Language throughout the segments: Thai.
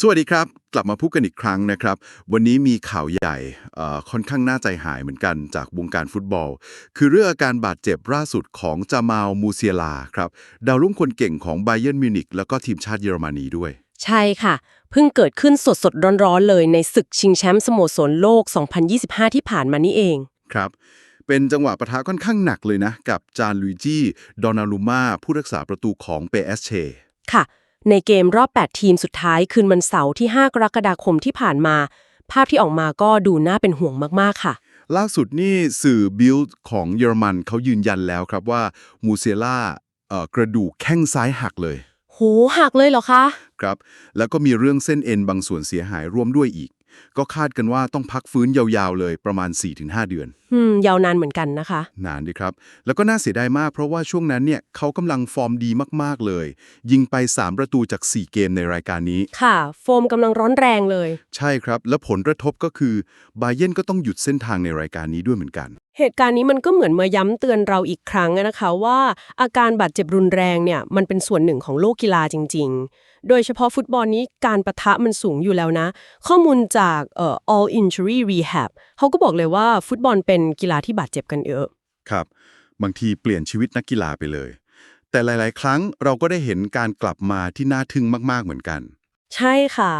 สวัสดีครับ กลับมาพูดกันอีกครั้งนะครับ วันนี้มีข่าวใหญ่เอ่อค่อนข้างน่าใจหายเหมือนกันจากวงการฟุตบอล คือเรื่องอาการบาดเจ็บล่าสุดของจามาลมูเซียลาครับดาวรุ่งคนเก่งของไบเย r n m มิวนิกแล้วก็ทีมชาติเยอรมนีด้วย ใช่ค่ะ เพิ่งเกิดขึ้นสดสดๆร้อนๆ เลยในศึกชิงแชมป์สโมสรโลก 2025 ที่ผ่านมานี่เองครับเป็นจังหวะปะทะค่อนข้างหนักเลยนะ กับจานลุยจี้ดอนาลูมาผู้รักษาประตูของเปเอสเชค่ะ ในเกมรอบ 8 ทีมสุดท้ายคืนวันเสาร์ที่ 5 กรกฎาคมที่ผ่านมา ภาพที่ออกมาก็ดูน่าเป็นห่วงมากๆค่ะ ล่าสุดนี่สื่อบิลด์ของเยอรมันเขายืนยันแล้วครับว่ามูเซียล่าเอ่อกระดูกแข้งซ้ายหักเลยโหหักเลยเหรอคะ ครับ แล้วก็มีเรื่องเส้นเอ็นบางส่วนเสียหายร่วมด้วยอีก ก็คาดกันว่าต้องพักฟื้นยาวๆเลยประมาณ 4-5 เดือน อืม ยาวนานเหมือนกันนะคะ นานดีครับ แล้วก็น่าเสียดายมากเพราะว่าช่วงนั้นเนี่ยเขากำลังฟอร์มดีมากๆเลย ยิงไป 3 ประตูจาก 4 เกมในรายการนี้ ค่ะ โฟมกำลังร้อนแรงเลย ใช่ครับ แล้วผลกระทบก็คือบาเย r n ก็ต้องหยุดเส้นทางในรายการนี้ด้วยเหมือนกัน เหตุการณ์นี้มันก็เหมือนมาย้ำเตือนเราอีกครั้งนะคะว่าอาการบาดเจ็บรุนแรงเนี่ยมันเป็นส่วนหนึ่งของโลกกีฬาจริง ๆ โดยเฉพาะฟุตบอลนี้การประทะมันสูงอยู่แล้วนะ ข้อมูลจากเอ่อ All Injury Rehab เขาก็บอกเลยว่าฟุตบอลเป็นกีฬาที่บาดเจ็บกันเยอะ ครับ บางทีเปลี่ยนชีวิตนักกีฬาไปเลย แต่หลาย ๆ ครั้งเราก็ได้เห็นการกลับมาที่น่าทึ่งมาก ๆ เหมือนกัน ใช่ค่ะ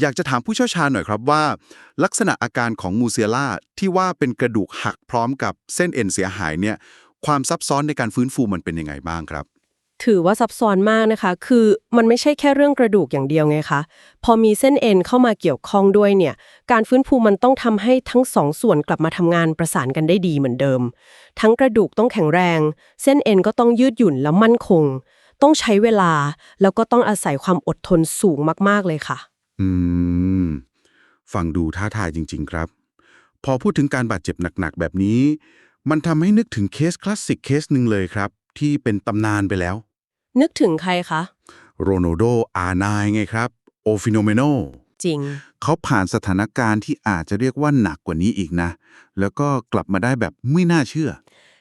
อยากจะถามผู้เชี่ยวชาญหน่อยครับว่า ลักษณะอาการของมูเซียล่าที่ว่าเป็นกระดูกหักพร้อมกับเส้นเอ็นเสียหายเนี่ยความซับซ้อนในการฟื้นฟูมันเป็นยังไงบ้างครับ ถือว่าซับซ้อนมากนะคะ คือมันไม่ใช่แค่เรื่องกระดูกอย่างเดียวไงคะ พอมีเส้นเอ็นเข้ามาเกี่ยวข้องด้วยเนี่ย การฟื้นฟูมันต้องทำให้ทั้งสองส่วนกลับมาทำงานประสานกันได้ดีเหมือนเดิม ทั้งกระดูกต้องแข็งแรง เส้นเอ็นก็ต้องยืดหยุ่นและมั่นคง ต้องใช้เวลา แล้วก็ต้องอาศัยความอดทนสูงมากๆเลยค่ะ อืม ฟังดูท้าทายจริง ๆ ครับ พอพูดถึงการบาดเจ็บหนักๆแบบนี้ มันทำให้นึกถึงเคสคลาสสิกเคสหนึ่งเลยครับ ที่เป็นตำนานไปแล้ว นึกถึงใครคะ โรนัลโดอาร์ไนไงครับ โอฟิโนเมโน จริง เขาผ่านสถานการณ์ที่อาจจะเรียกว่าหนักกว่านี้อีกนะ แล้วก็กลับมาได้แบบไม่น่าเชื่อ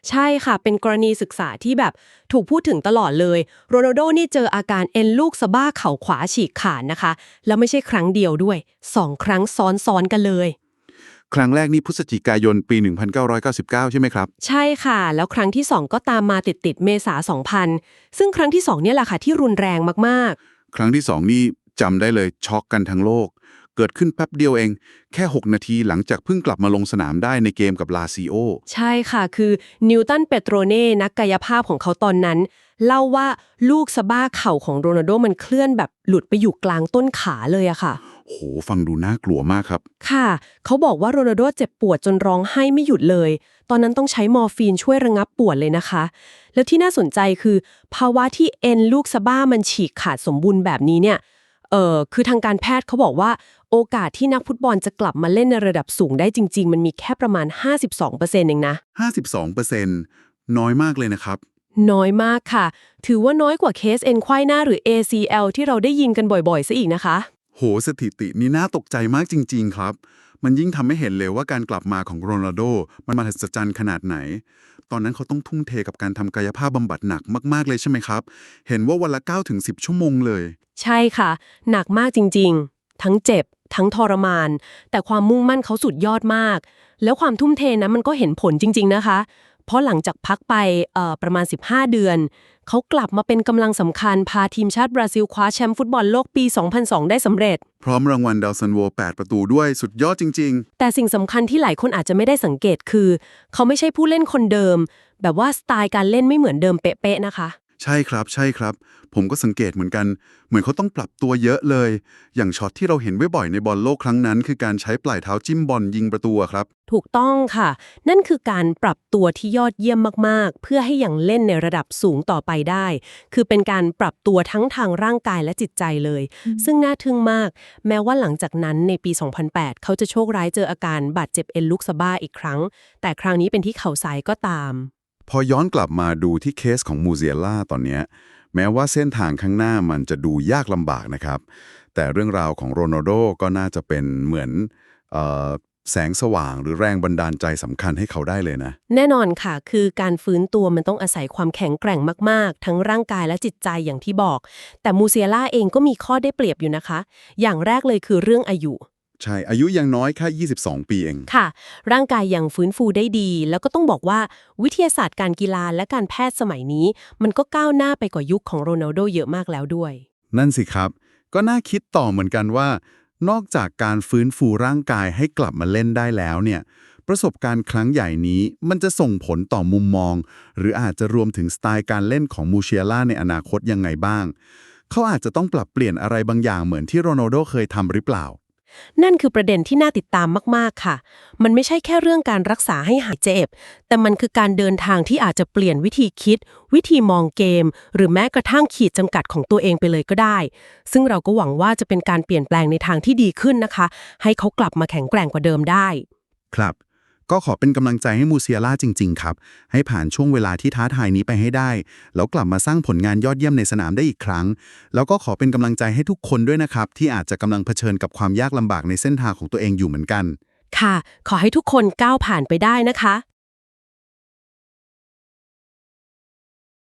ใช่ค่ะ เป็นกรณีศึกษาที่แบบถูกพูดถึงตลอดเลย โรนัลโดนี่เจออาการเอ็นลูกสะบ้าเข่าขวาฉีกขาดนะคะ แล้วไม่ใช่ครั้งเดียวด้วยสองครั้งซ้อนๆกันเลย ครั้งแรกนี่พฤศจิกายนปี 1999 ใช่ไหมครับ ใช่ค่ะ แล้วครั้งที่ 2 ก็ตามมาติดๆเมษา2000 ซึ่งครั้งที่ 2 เนี่ยแหละค่ะที่รุนแรงมากครั้งที่สองนี่จำได้เลยช็อกกันทั้งโลก เกิดขึ้นแป๊บเดียวเอง แค่ 6 นาทีหลังจากเพิ่งกลับมาลงสนามได้ในเกมกับลาซิโอๆใช่ค่ะ คือนิวตันเปโตรเน่นักกายภาพของเขาตอนนั้น เล่าว่าลูกสะบ้าเข่าของโรนัลโดมันเคลื่อนแบบหลุดไปอยู่กลางต้นขาเลยอะค่ะ โหฟังดูน่ากลัวมากครับ ค่ะ เขาบอกว่าโรนัลโดเจ็บปวดจนร้องไห้ไม่หยุดเลย ตอนนั้นต้องใช้มอร์ฟีนช่วยระงับปวดเลยนะคะ แล้วที่น่าสนใจคือ ภาวะที่เอ็นลูกสะบ้ามันฉีกขาดสมบูรณ์แบบนี้เนี่ยเออคือทางการแพทย์เขาบอกว่า โอกาสที่นักฟุตบอลจะกลับมาเล่นในระดับสูงได้จริง ๆ มันมีแค่ประมาณ 52%เองนะ 52%น้อยมากเลยนะครับ น้อยมากค่ะ ถือว่าน้อยกว่าเคสเอ็นไขว้หน้าหรือ ACL ที่เราได้ยินกันบ่อยๆซะอีกนะคะ โหสถิตินี้น่าตกใจมากจริง ๆ ครับ มันยิ่งทำให้เห็นเลยว่าการกลับมาของโรนัลโดมันมหัศจรรย์ขนาดไหน ตอนนั้นเขาต้องทุ่มเทกับการทำกายภาพบำบัดหนักมาก ๆ เลยใช่ไหมครับ เห็นว่าวันละ9ถึง10 ชั่วโมงเลย ใช่ค่ะ หนักมากจริง ๆ ทั้งเจ็บ ทั้งทรมาน แต่ความมุ่งมั่นเขาสุดยอดมาก แล้วความทุ่มเทนะมันก็เห็นผลจริง ๆ นะคะ เพราะหลังจากพักไปเอ่อประมาณ 15 เดือน เขากลับมาเป็นกำลังสำคัญพาทีมชาติบราซิลคว้าแชมป์ฟุตบอลโลกปี 2002 ได้สำเร็จ พร้อมรางวัลดาวซันโว 8 ประตูด้วยสุดยอดจริงแต่สิ่งสำคัญที่หลายคนอาจจะไม่ได้สังเกตคือ เขาไม่ใช่ผู้เล่นคนเดิม แบบว่าสไตล์การเล่นไม่เหมือนเดิมเป๊ะๆนะคะๆ ใช่ครับใช่ครับ ผมก็สังเกตเหมือนกัน เหมือนเขาต้องปรับตัวเยอะเลย อย่างช็อตที่เราเห็นไว้บ่อยในบอลโลกครั้งนั้น คือการใช้ปลายเท้าจิ้มบอลยิงประตูอะครับ ถูกต้องค่ะ นั่นคือการปรับตัวที่ยอดเยี่ยมมากๆ เพื่อให้ยังเล่นในระดับสูงต่อไปได้ คือเป็นการปรับตัวทั้งทางร่างกายและจิตใจเลย ซึ่งน่าทึ่งมาก แม้ว่าหลังจากนั้นในปี 2008 เขาจะโชคร้ายเจออาการบาดเจ็บเอ็นลูกสะบ้าอีกครั้ง แต่ครั้งนี้เป็นที่เข่าซ้ายก็ตาม พอย้อนกลับมาดูที่เคสของมูเซียล่าตอนนี้แม้ว่าเส้นทางข้างหน้ามันจะดูยากลำบากนะครับ แต่เรื่องราวของโรนัลโดก็น่าจะเป็นเหมือนแสงสว่างหรือแรงบันดาลใจสำคัญให้เขาได้เลยนะ แน่นอนค่ะ คือการฟื้นตัวมันต้องอาศัยความแข็งแกร่งมาก ๆ ทั้งร่างกายและจิตใจอย่างที่บอก แต่มูเซียล่าเองก็มีข้อได้เปรียบอยู่นะคะ อย่างแรกเลยคือเรื่องอายุ ใช่ อายุยังน้อยแค่ 22 ปีเอง ค่ะ ร่างกายยังฟื้นฟูได้ดี แล้วก็ต้องบอกว่าวิทยาศาสตร์การกีฬาและการแพทย์สมัยนี้ มันก็ก้าวหน้าไปกว่ายุคของโรนัลโดเยอะมากแล้วด้วย นั่นสิครับ ก็น่าคิดต่อเหมือนกันว่า นอกจากการฟื้นฟูร่างกายให้กลับมาเล่นได้แล้วเนี่ย ประสบการณ์ครั้งใหญ่นี้ มันจะส่งผลต่อมุมมอง หรืออาจจะรวมถึงสไตล์การเล่นของมูเชียล่าในอนาคตยังไงบ้าง เขาอาจจะต้องปรับเปลี่ยนอะไรบางอย่างเหมือนที่โรนัลโดเคยทำหรือเปล่า นั่นคือประเด็นที่น่าติดตามมาก ๆ ค่ะ มันไม่ใช่แค่เรื่องการรักษาให้หายเจ็บ แต่มันคือการเดินทางที่อาจจะเปลี่ยนวิธีคิด วิธีมองเกม หรือแม้กระทั่งขีดจำกัดของตัวเองไปเลยก็ได้ ซึ่งเราก็หวังว่าจะเป็นการเปลี่ยนแปลงในทางที่ดีขึ้นนะคะ ให้เขากลับมาแข็งแกร่งกว่าเดิมได้ ครับ ก็ขอเป็นกำลังใจให้มูเซียล่าจริง ๆ ครับ ให้ผ่านช่วงเวลาที่ท้าทายนี้ไปให้ได้ แล้วกลับมาสร้างผลงานยอดเยี่ยมในสนามได้อีกครั้ง แล้วก็ขอเป็นกำลังใจให้ทุกคนด้วยนะครับ ที่อาจจะกำลังเผชิญกับความยากลำบากในเส้นทางของตัวเองอยู่เหมือนกัน ค่ะ ขอให้ทุกคนก้าวผ่านไปได้นะคะ